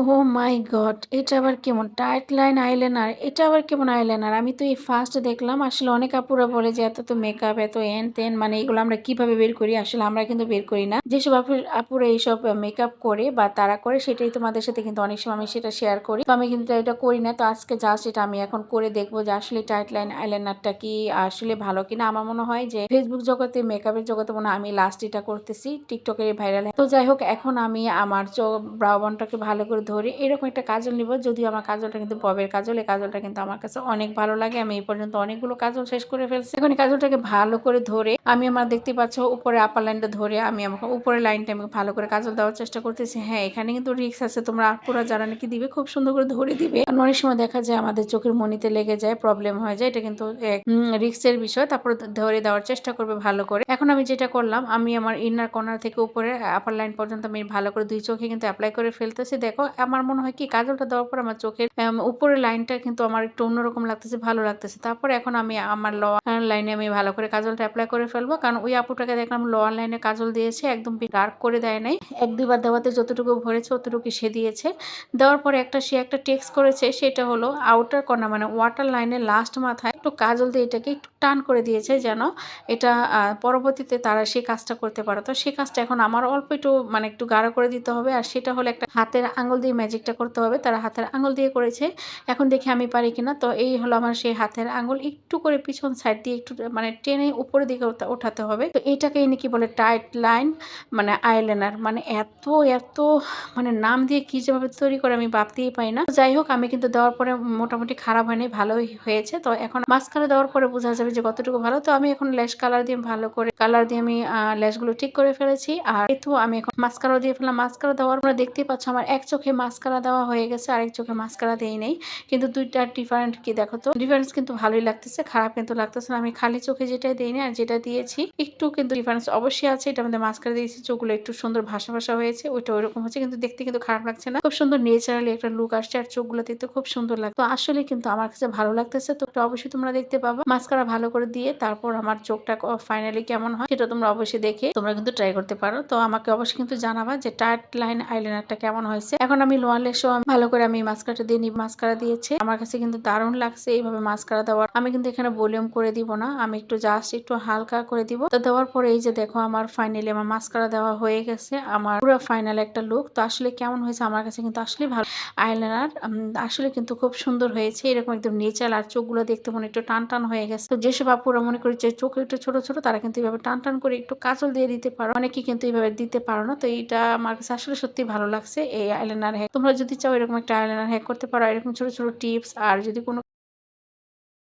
ও মাই god! এটা আবার কেমন? Tight line eyeliner. এটা আবার কেমন আইলাইনার? আমি তো এই ফার্স্ট দেখলাম। আসলে অনেক আপুরা বলে যে এত তো মেকআপ, এত এন তেন মানে এগুলো আমরা কীভাবে বের করি? আসলে আমরা কিন্তু বের করি না। যেসব আপু আপুরা এইসব মেকআপ করে বা তারা করে সেটাই তোমাদের সাথে কিন্তু অনেক সময় আমি সেটা শেয়ার করি। তো আমি কিন্তু এটা করি না। তো আজকে জাস্ট এটা আমি এখন করে দেখব যে আসলে টাইট লাইন আইলাইনারটা কি আসলে ভালো কিনা? আমার মনে হয় যে ফেসবুক জগতে মেকআপের জগতে মনে আমি লাস্ট এটা করতেছি। টিকটকের ভাইরাল তো যাই হোক এখন আমি আমার চোখ ব্রাউ বনটাকে ভালো করে ধরে এরকম একটা কাজল নিব, যদিও আমার কাজলটা কিন্তু ববের কাজল, এই কাজলটা কিন্তু আমার কাছে অনেক ভালো লাগে। আমি এই পর্যন্ত অনেকগুলো কাজল শেষ করে ফেলছি। এখন কাজলটাকে ভালো করে ধরে আমি আমার দেখতে পাচ্ছ, উপরে আপার লাইনটা ধরে আমি আমার উপরের লাইনটা আমি ভালো করে কাজল দেওয়ার চেষ্টা করতেছি। হ্যাঁ এখানে কিন্তু রিক্স আছে। তোমরা পুরো যারা নাকি দিবে, খুব সুন্দর করে ধরে দিবে। অনেক সময় দেখা যায় আমাদের চোখের মনিতে লেগে যায় প্রবলেম হয়ে যায়। এটা কিন্তু রিক্সের বিষয়। তারপর ধরে দেওয়ার চেষ্টা করবে ভালো করে। এখন আমি যেটা করলাম, আমি আমার ইনার কর্নার থেকে উপরে আপার লাইন পর্যন্ত আমি ভালো করে দুই চোখে কিন্তু অ্যাপ্লাই করে ফেলতেছি। দেখো আমার মনে হয় কি, কাজলটা দেওয়ার পর আমার চোখের উপরের লাইনটা কিন্তু আমার একটু অন্যরকম লাগতেছে, ভালো লাগতেছে। তারপর এখন আমি আমার লোয়ার লাইনে আমি ভালো করে কাজলটা অ্যাপ্লাই করে ফেলব। কারণ ওই আপুটাকে দেখলাম লোয়ার লাইনে কাজল দিয়েছে, একদম ডার্ক করে দেয় নাই। এক দুইবার দেওয়াতে যতটুকু ভরেছে অতটুকু সে দিয়েছে। দেওয়ার পরে একটা, সে একটা টেক্সট করেছে, সেটা হলো আউটার কর্নার মানে ওয়াটার লাইনের লাস্ট মাথায় একটু কাজল দিয়ে এটাকে একটু টান করে দিয়েছে যেন এটা পরবর্তীতে তারা সেই কাজটা করতে পারে। তো সেই কাজটা এখন আমার অল্প একটু মানে একটু গাঢ় করে দিতে হবে। আর সেটা হলো একটা হাতের আঙুল দিয়ে ম্যাজিকটা করতে হবে। তারা হাতের আঙুল দিয়ে করেছে। এখন দেখি আমি পারি কিনা। তো এই হলো আমার সেই হাতের আঙুল। একটু করে পিছন সাইড দিয়ে একটু মানে টেনে উপরের দিকে ওঠাতে হবে। তো এইটাকেই নাকি বলে টাইট লাইন মানে আইলাইনার মানে এত এত মানে নাম দিয়ে কি যেভাবে তৈরি করে আমি ভাবতেই পাই না। যাই হোক, আমি কিন্তু দেওয়ার পরে মোটামুটি খারাপ হয়নি, ভালোই হয়েছে। তো এখন মাস্কারা দেওয়ার পরে বোঝা যাবে যে কতটুকু ভালো। তো আমি এখন ল্যাশ কালার দিয়ে ভালো করে, কালার দিয়ে আমি ল্যাশগুলো ঠিক করে ফেলেছি। আর এতো আমি এখন মাস্কারা দিয়ে ফেললাম মাস্কারা দেওয়ার পরে দেখতেই পাচ্ছ আমার এক চোখে মাস্কারা দেওয়া হয়ে গেছে, আরেক চোখে মাস্কারা দেই নেই। কিন্তু দুইটা ডিফারেন্ট কি দেখো তো? ডিফারেন্স কিন্তু ভালোই লাগতেছে, খারাপ কিন্তু লাগতেছে না। আমি খালি চোখে যেটা দিই আর যেটা দিয়েছি, একটু কিন্তু ডিফারেন্স অবশ্যই আছে। এটা আমাদের মাস্কারা দিয়েছি, চোখগুলো একটু সুন্দর ভাষা ভাষা হয়েছে, ওইটা ওইরকম হচ্ছে। কিন্তু দেখতে কিন্তু খারাপ লাগছে না। খুব সুন্দর নেচারালি একটা লুক আসছে আর চোখগুলো দেখতে খুব সুন্দর লাগতো আসলে কিন্তু আমার কাছে ভালো লাগতেছে। তো অবশ্যই তোমরা দেখতে পাবো। মাস্কারা ভালো করে দিয়ে তারপর আমার চোখটা ফাইনালি কেমন হয় সেটা তোমরা অবশ্যই দেখে তোমরা কিন্তু ট্রাই করতে পারো। তো আমাকে অবশ্যই কিন্তু জানাবা যে টাইট লাইন আইলাইনারটা কেমন হয়েছে। এখন আমি লোয়ার লেসও ভালো করে আমি মাস্কারাটা দিয়ে নিব মাস্কারা দিয়েছে। আমার কাছে কিন্তু দারুণ লাগছে এইভাবে মাস্কারা দেওয়ার। আমি কিন্তু এখানে ভলিউম করে দিব না। আমি একটু জাস্ট একটু হালকা করে দিব। তো দেওয়ার পরে এই যে দেখো আমার ফাইনালি আমার মাস্কারা দেওয়া হয়ে গেছে। আমার পুরো ফাইনাল একটা লুক তো আসলে কেমন হয়েছে আমার কাছে কিন্তু আসলে ভালো। আইলাইনার আসলে কিন্তু খুব সুন্দর হয়েছে। এরকম একদম নেচার আর চোখগুলো দেখতে মনে একটু টান টান হয়ে গেছে। তো যেসব আপুরা মনে করি যে চোখ একটু ছোট ছোট, তারা কিন্তু এইভাবে টান টান করে একটু কাজল দিয়ে দিতে পারো। অনেকে কিন্তু এইভাবে দিতে পারো না। তো এইটা আমার কাছে আসলে সত্যি ভালো লাগছে, এই আইলাইনার হ্যাক তোমরা যদি চাও এরকম একটা আইলাইনার হ্যাক করতে পারো, এরকম ছোট ছোট টিপস আর যদি কোনো